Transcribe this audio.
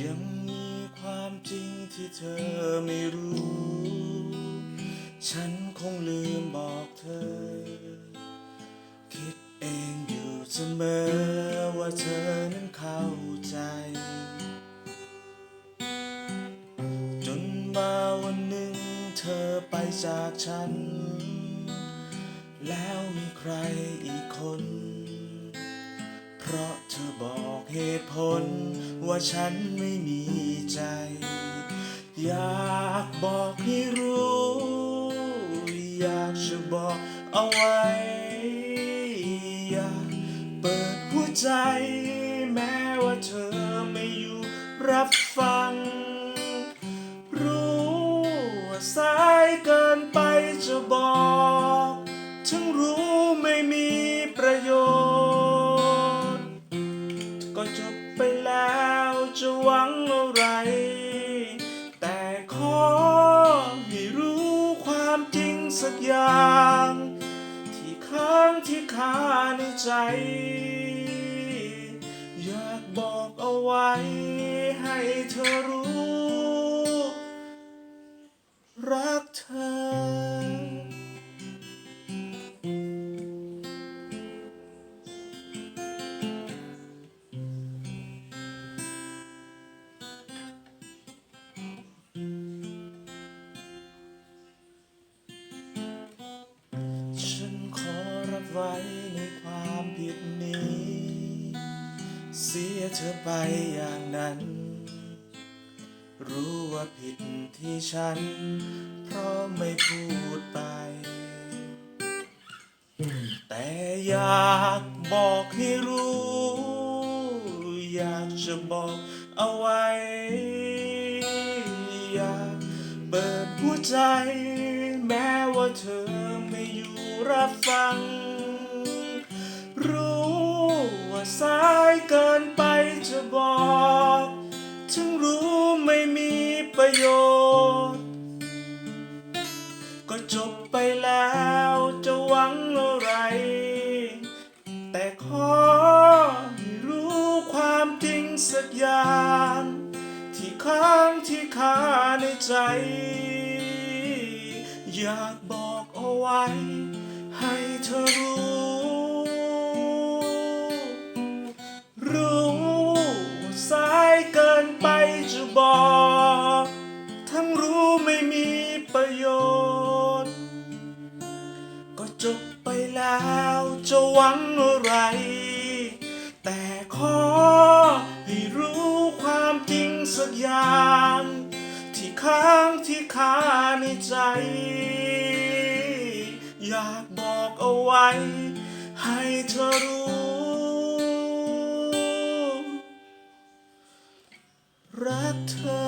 ยังมีความจริงที่เธอไม่รู้ ฉันคงลืมบอกเธอ คิดเองอยู่เสมอว่าเธอนั้นเข้าใจ จนมาวันหนึ่งเธอไปจากฉัน แล้วมีใครอีกคน เพราะเธอบอกเหตุผล ว่าฉันไม่มีใจ อยากบอกให้รู้ อยากจะบอกเอาไว้ อยากเปิดหัวใจ แม้ว่าเธอไม่อยู่รับฟัง จะหวังอะไร แต่ขอให้รู้ความจริงสักอย่าง ที่ค้างที่คาในใจ อยากบอกเอาไว้ให้เธอรู้ ไว้ในความผิดนี้ เสียเธอไปอย่างนั้น รู้ว่าผิดที่ฉัน เพราะไม่พูดไป แต่อยากบอกให้รู้ อยากจะบอกเอาไว้ อยากเปิดหัวใจแม้ว่าเธอไม่อยู่รับฟัง สายเกินไปจะบอกถึงรู้ไม่มีประโยชน์ ก็จบไปแล้วจะหวังอะไร แต่ขอให้รู้ความจริงสักอย่าง ที่ค้างที่คาในใจ อยากบอกเอาไว้ ให้เธอรู้ จบไปแล้วจะหวังอะไร แต่ขอให้รู้ความจริงสักอย่าง ที่ค้างที่คาในใจ อยากบอกเอาไว้ ให้เธอรู้ รักเธอ